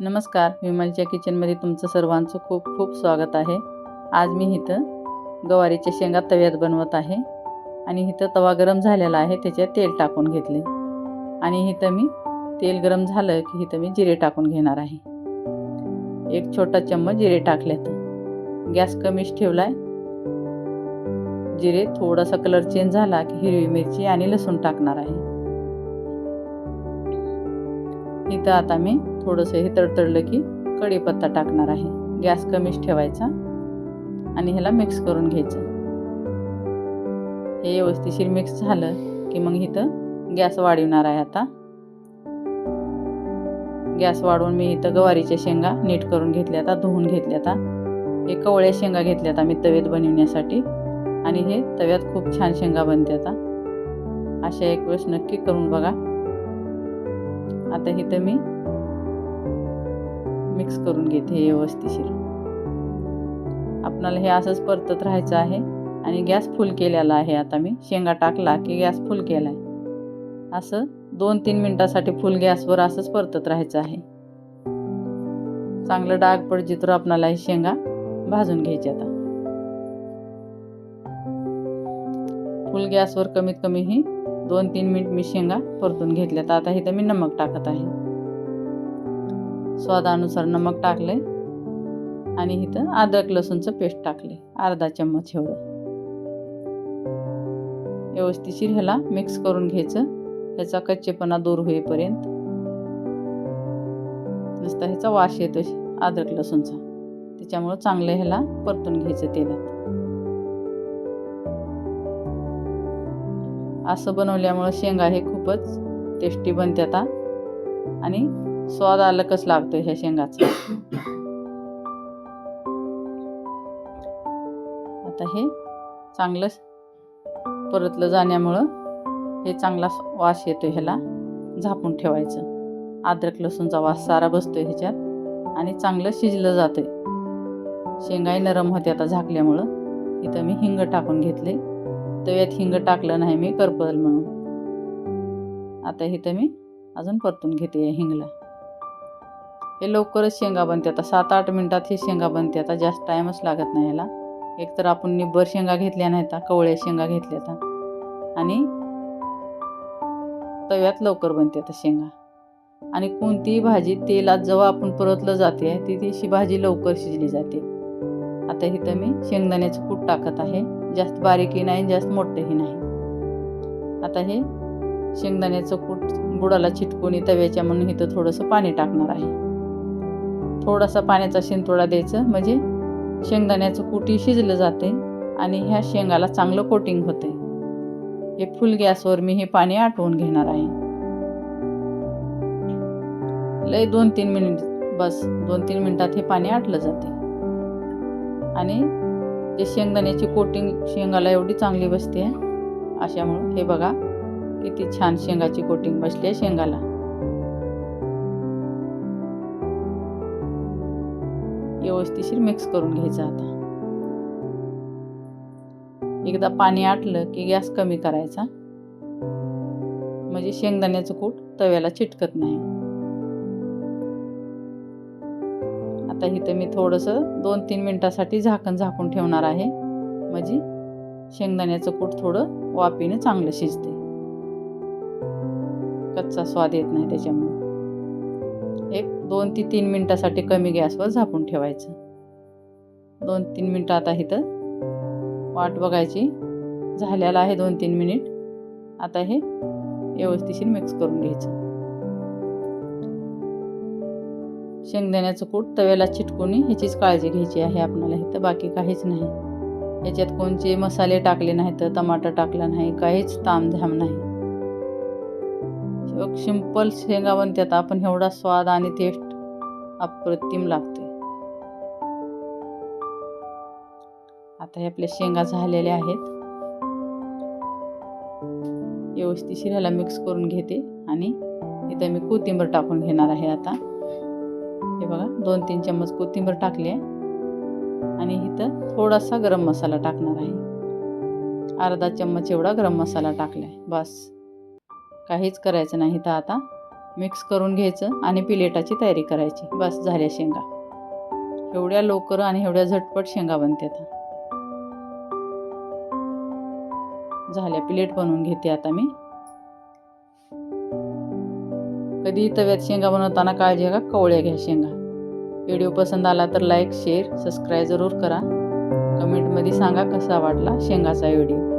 नमस्कार विमलच्या किचनमध्ये तुमचं सर्वांचं खूप खूप स्वागत आहे. आज मी इथं गवारीच्या शेंगा तव्यात बनवत आहे आणि इथं तवा गरम झालेला आहे त्याच्यात तेल टाकून घेतले. आणि इथं मी तेल गरम झालं की इथं मी जिरे टाकून घेणार आहे. एक छोटा चम्मच जिरे टाकलेत. गॅस कमीच ठेवला आहे जिरे थोडासा कलर चेंज झाला की हिरवी मिरची आणि लसूण टाकणार आहे. इथं आता मी थोडंसं हे तडतडलं की कढीपत्ता टाकणार आहे. गॅस कमीच ठेवायचा आणि ह्याला मिक्स करून घ्यायचं. हे व्यवस्थिशीर मिक्स झालं की मग इथं गॅस वाढवणार आहे आता. गॅस वाढवून मी इथं गवारीच्या शेंगा नीट करून घेतल्या आता धुवून घेतल्या आता. हे कवळ्या शेंगा घेतल्या आता मी तव्यात बनवण्यासाठी. आणि हे तव्यात खूप छान शेंगा बनते आता. अशा एक वेळेस नक्की करून बघा. आता इथं मी मिक्स करून घेते हे व्यवस्थिशीर आपणाला हे असंच परतत राहायचं आहे आणि गॅस फुल केलेला आहे आता मी. शेंगा टाकला की गॅस फुल केला आहे असं दोन तीन मिनटासाठी फुल गॅसवर असंच परतत राहायचं आहे. चांगलं डाग पडजी तर आपणाला हे शेंगा भाजून घ्यायचे आता. फुल गॅसवर कमीत कमी ही दोन तीन मिनिट मी शेंगा परतून घेतल्या तर आता इथं मी नमक टाकत आहे. स्वादानुसार नमक टाकले आणि इथं अद्रक लसूणचं पेस्ट टाकले अर्धा चम्मच एवढं. व्यवस्थिशीर ह्याला मिक्स करून घ्यायचं. ह्याचा कच्चेपणा दूर होईपर्यंत. नुसता ह्याचा वास येतो अद्रक लसूणचा. त्याच्यामुळं चांगलं ह्याला परतून घ्यायचं तेलात. असं बनवल्यामुळं शेंगा हे खूपच टेस्टी बनते आता. आणि स्वाद अलगच लागतो ह्या शेंगाचा. आता हे चांगलं परतलं जाण्यामुळं हे चांगला वास येतो ह्याला. झापून ठेवायचं. अद्रक लसूणचा वास सारा बसतो ह्याच्यात. आणि चांगलं शिजलं जातं शेंगाही नरम होते आता झाकल्यामुळं. इथं मी हिंग टाकून घेतले. तव्यात हिंग टाकलं नाही मी करपल म्हणून. आता इथं मी अजून परतून घेते या हिंगला. हे लवकरच शेंगा बनते आता सात आठ मिनटात ही शेंगा बनते आता जास्त टाईमच लागत नाही ह्याला एकतर आपण निब्बर शेंगा घेतल्या नाही आता कवळ्या शेंगा घेतल्या आता. आणि तव्यात लवकर बनते आता शेंगा. आणि कोणतीही भाजी तेलात जेव्हा आपण परतलं जाते ती तीशी भाजी लवकर शिजली जाते. आता इथं मी शेंगदाण्याचं कूट टाकत आहे. जास्त बारीकही नाही जास्त मोठंही नाही. आता हे शेंगदाण्याचं कूट बुडाला चिटकून तव्याच्या म्हणून इथं थोडंसं पाणी टाकणार आहे. थोडासा पाण्याचा शिंतोडा द्यायचं म्हणजे शेंगदाण्याचं कुटी शिजलं जाते आणि ह्या शेंगाला चांगलं कोटिंग होते. हे फुल गॅसवर मी हे पाणी आटवून घेणार आहे. लय दोन तीन मिनिट बस दोन तीन मिनिटात हे पाणी आटलं जाते. आणि जे शेंगदाण्याची कोटिंग शेंगाला एवढी चांगली बसते. अशामुळं हे बघा किती छान शेंगाची कोटिंग बसली आहे शेंगाला. व्यवस्थिशीर मिक्स करून घ्यायचं आता. एकदा पाणी आटलं की गॅस कमी करायचा. म्हणजे शेंगदाण्याचं कूट तव्याला चिटकत नाही. आता इथं मी थोडंसं दोन तीन मिनटासाठी झाकण झाकून ठेवणार आहे. म्हणजे शेंगदाण्याचं कूट थोडं वापीनं चांगलं शिजते कच्चा स्वाद येत नाही त्याच्यामुळे. एक दोन ते तीन मिनटासाठी कमी गॅसवर झाकून ठेवायचं. दोन तीन मिनटं आता इथं वाट बघायची. झालेला आहे दोन तीन मिनिट. आता हे व्यवस्थिशीर मिक्स करून घ्यायचं. शेंगदाण्याचं कूट तव्याला चिटकून ह्याचीच काळजी घ्यायची आहे आपल्याला इथं बाकी काहीच नाही. याच्यात कोणते मसाले टाकले नाहीत टमाटर टाकला नाही काहीच तामझाम नाही. सिंपल शेंगा बनतात आपण एवढा स्वाद आणि टेस्ट अप्रतिम लागते. आता हे आपल्या शेंगा झालेल्या आहेत. व्यवस्थित ह्याला मिक्स करून घेते आणि इथं मी कोथिंबीर टाकून घेणार आहे आता. हे बघा दोन तीन चम्मच कोथिंबीर टाकली आहे. आणि इथं थोडासा गरम मसाला टाकणार आहे. अर्धा चम्मच एवढा गरम मसाला टाकला आहे बस. काहीच करायचं नाही तर आता. मिक्स करून घ्यायचं आणि पिलेटाची तयारी करायची बस झाल्या शेंगा. एवढ्या लवकर आणि एवढ्या झटपट शेंगा बनतात झाल्या प्लेट बनवून घेते आता मी. कधी तव्यात शेंगा बनवताना काळजी घ्या कवळ्या घ्या शेंगा. व्हिडिओ पसंत आला तर लाईक शेअर सबस्क्राईब जरूर करा. कमेंटमध्ये सांगा कसा वाटला शेंगाचा व्हिडिओ.